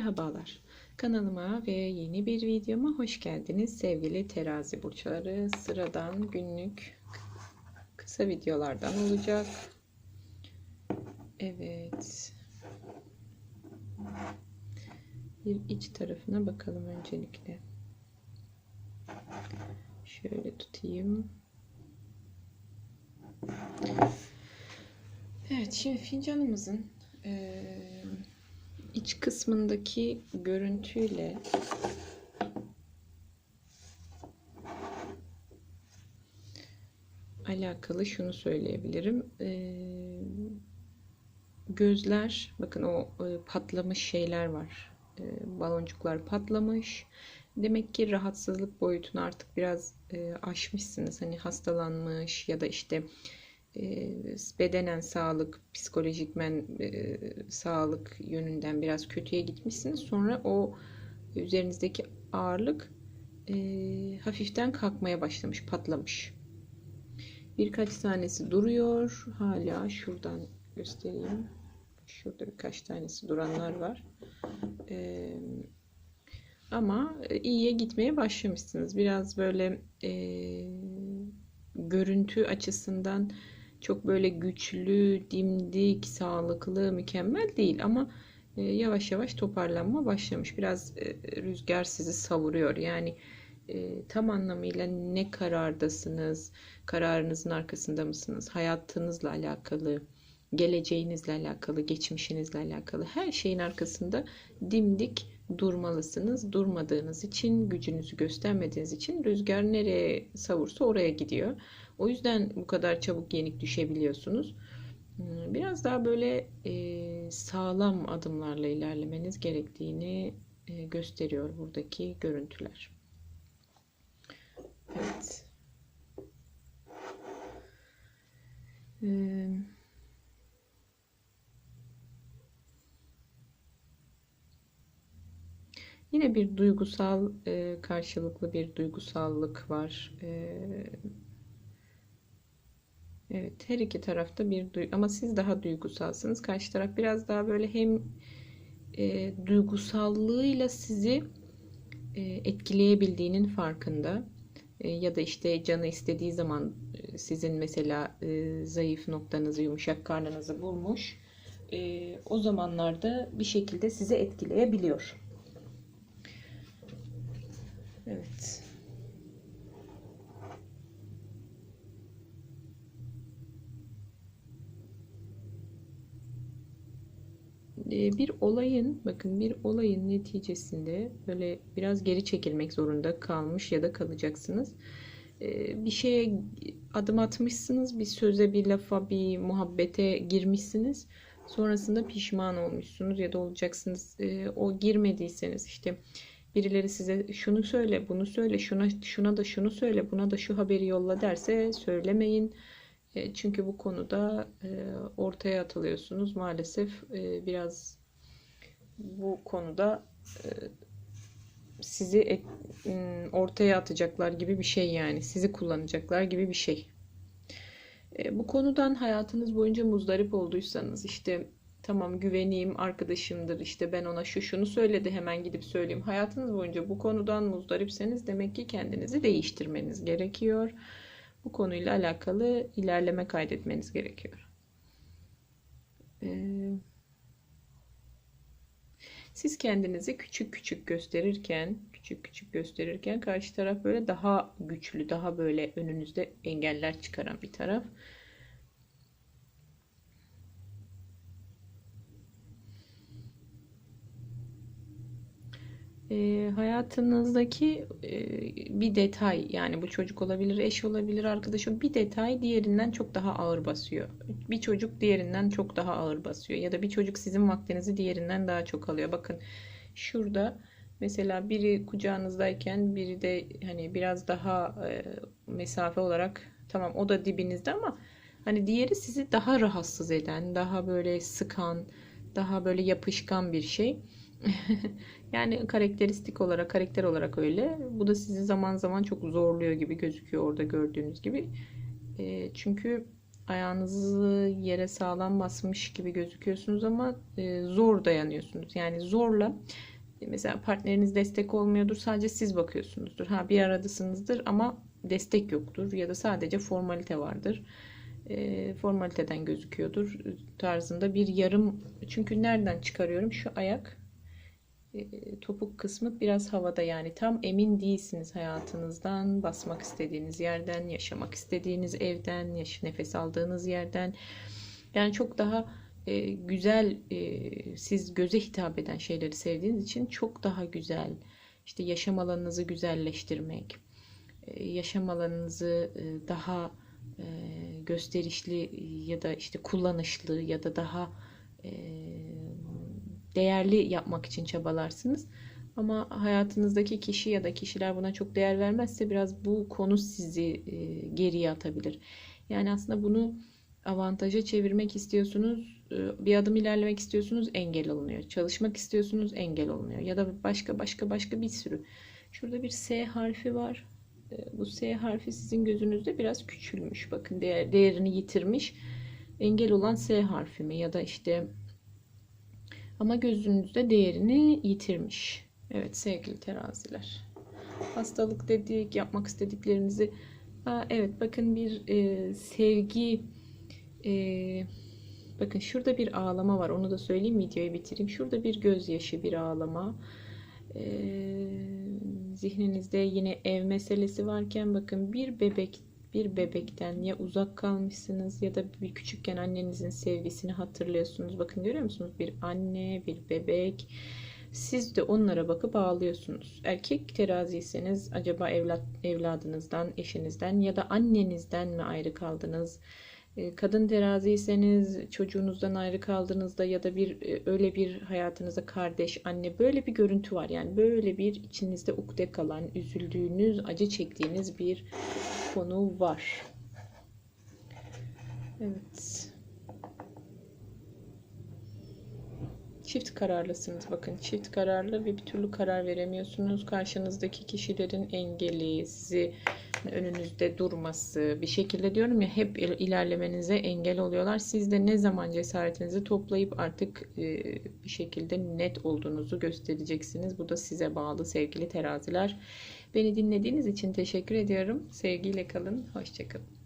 Merhabalar. Kanalıma ve yeni bir videoma hoş geldiniz sevgili terazi burçları. Sıradan günlük kısa videolardan olacak. Evet. Bir iç tarafına bakalım öncelikle. Şöyle tutayım. Evet, şimdi fincanımızın eee iç kısmındaki görüntüyle alakalı şunu söyleyebilirim. Ee, gözler, bakın o e, patlamış şeyler var. Ee, baloncuklar patlamış. Demek ki rahatsızlık boyutunu artık biraz e, aşmışsınız. Hani hastalanmış ya da işte e, bedenen sağlık, psikolojikmen e, sağlık yönünden biraz kötüye gitmişsiniz. Sonra o üzerinizdeki ağırlık e, hafiften kalkmaya başlamış, patlamış. Birkaç tanesi duruyor. Hala şuradan göstereyim. Şurada birkaç tanesi duranlar var. E, ama iyiye gitmeye başlamışsınız. Biraz böyle e, görüntü açısından çok böyle güçlü, dimdik, sağlıklı, mükemmel değil ama e, yavaş yavaş toparlanma başlamış. Biraz e, rüzgar sizi savuruyor. Yani e, tam anlamıyla ne karardasınız, kararınızın arkasında mısınız, hayatınızla alakalı, geleceğinizle alakalı, geçmişinizle alakalı her şeyin arkasında dimdik durmalısınız. Durmadığınız için, gücünüzü göstermediğiniz için rüzgar nereye savursa oraya gidiyor. O yüzden bu kadar çabuk yenik düşebiliyorsunuz. Hmm, biraz daha böyle e, sağlam adımlarla ilerlemeniz gerektiğini e, gösteriyor buradaki görüntüler. Evet. Yine bir duygusal e, karşılıklı bir duygusallık var. E, Evet, her iki tarafta bir duygu ama siz daha duygusalsınız. Karşı taraf biraz daha böyle hem e, duygusallığıyla sizi e, etkileyebildiğinin farkında. E, ya da işte canı istediği zaman e, sizin mesela e, zayıf noktanızı, yumuşak karnınızı bulmuş. E, o zamanlarda bir şekilde sizi etkileyebiliyor. Evet. Ee, bir olayın bakın bir olayın neticesinde böyle biraz geri çekilmek zorunda kalmış ya da kalacaksınız. Ee, bir şeye adım atmışsınız, bir söze, bir lafa, bir muhabbete girmişsiniz. Sonrasında pişman olmuşsunuz ya da olacaksınız. Ee, o girmediyseniz işte birileri size şunu söyle, bunu söyle, şuna şuna da şunu söyle, buna da şu haberi yolla derse söylemeyin e, çünkü bu konuda e, ortaya atılıyorsunuz. Maalesef e, biraz bu konuda sizi ortaya atacaklar gibi bir şey yani. Sizi kullanacaklar gibi bir şey. Bu konudan hayatınız boyunca muzdarip olduysanız işte tamam güveneyim arkadaşımdır işte ben ona şu şunu söyledi hemen gidip söyleyeyim. Hayatınız boyunca bu konudan muzdaripseniz demek ki kendinizi değiştirmeniz gerekiyor bu konuyla alakalı ilerleme kaydetmeniz gerekiyor. Ee, siz kendinizi küçük küçük gösterirken, küçük küçük gösterirken karşı taraf böyle daha güçlü, daha böyle önünüzde engeller çıkaran bir taraf. E, hayatınızdaki e, bir detay yani bu çocuk olabilir, eş olabilir, arkadaş bir detay diğerinden çok daha ağır basıyor. Bir çocuk diğerinden çok daha ağır basıyor ya da bir çocuk sizin vaktinizi diğerinden daha çok alıyor. Bakın şurada mesela biri kucağınızdayken biri de hani biraz daha e, mesafe olarak tamam o da dibinizde ama hani diğeri sizi daha rahatsız eden, daha böyle sıkan, daha böyle yapışkan bir şey. Yani karakteristik olarak, karakter olarak öyle. Bu da sizi zaman zaman çok zorluyor gibi gözüküyor orada gördüğünüz gibi. E, çünkü ayağınızı yere sağlam basmış gibi gözüküyorsunuz ama e, zor dayanıyorsunuz. Yani zorla e, mesela partneriniz destek olmuyordur sadece siz bakıyorsunuzdur. Ha bir aradısınızdır ama destek yoktur ya da sadece formalite vardır. E, formaliteden gözüküyordur tarzında bir yarım çünkü nereden çıkarıyorum şu ayak topuk kısmı biraz havada yani tam emin değilsiniz hayatınızdan, basmak istediğiniz yerden, yaşamak istediğiniz evden, yaş nefes aldığınız yerden. Yani çok daha e, güzel e, siz göze hitap eden şeyleri sevdiğiniz için çok daha güzel. İşte yaşam alanınızı güzelleştirmek, e, yaşam alanınızı e, daha e, gösterişli ya da işte kullanışlı ya da daha e, değerli yapmak için çabalarsınız. Ama hayatınızdaki kişi ya da kişiler buna çok değer vermezse biraz bu konu sizi e, geriye atabilir. Yani aslında bunu avantaja çevirmek istiyorsunuz, e, bir adım ilerlemek istiyorsunuz, engel olmuyor. Çalışmak istiyorsunuz, engel olmuyor. Ya da başka başka başka bir sürü. Şurada bir S harfi var. E, bu S harfi sizin gözünüzde biraz küçülmüş. Bakın değer, değerini yitirmiş. Engel olan S harfi mi ya da işte ama gözünüzde değerini yitirmiş. Evet sevgili teraziler. Hastalık dedik, yapmak istediklerinizi. Aa, evet bakın bir e, sevgi e, bakın şurada bir ağlama var. Onu da söyleyeyim videoyu bitireyim. Şurada bir gözyaşı, bir ağlama. E, zihninizde yine ev meselesi varken bakın bir bebek bir bebekten ya uzak kalmışsınız ya da bir küçükken annenizin sevgisini hatırlıyorsunuz. Bakın görüyor musunuz? Bir anne, bir bebek. Siz de onlara bakıp ağlıyorsunuz. Erkek teraziyseniz acaba evlat evladınızdan, eşinizden ya da annenizden mi ayrı kaldınız? Ee, kadın teraziyseniz çocuğunuzdan ayrı kaldığınızda ya da bir e, öyle bir hayatınızda kardeş, anne böyle bir görüntü var. Yani böyle bir içinizde ukde kalan, üzüldüğünüz, acı çektiğiniz bir konu var. Evet. Çift kararlısınız. Bakın çift kararlı ve bir türlü karar veremiyorsunuz. Karşınızdaki kişilerin engeli, sizi önünüzde durması, bir şekilde diyorum ya hep ilerlemenize engel oluyorlar. Siz de ne zaman cesaretinizi toplayıp artık e, bir şekilde net olduğunuzu göstereceksiniz. Bu da size bağlı sevgili teraziler. Beni dinlediğiniz için teşekkür ediyorum. Sevgiyle kalın. Hoşçakalın.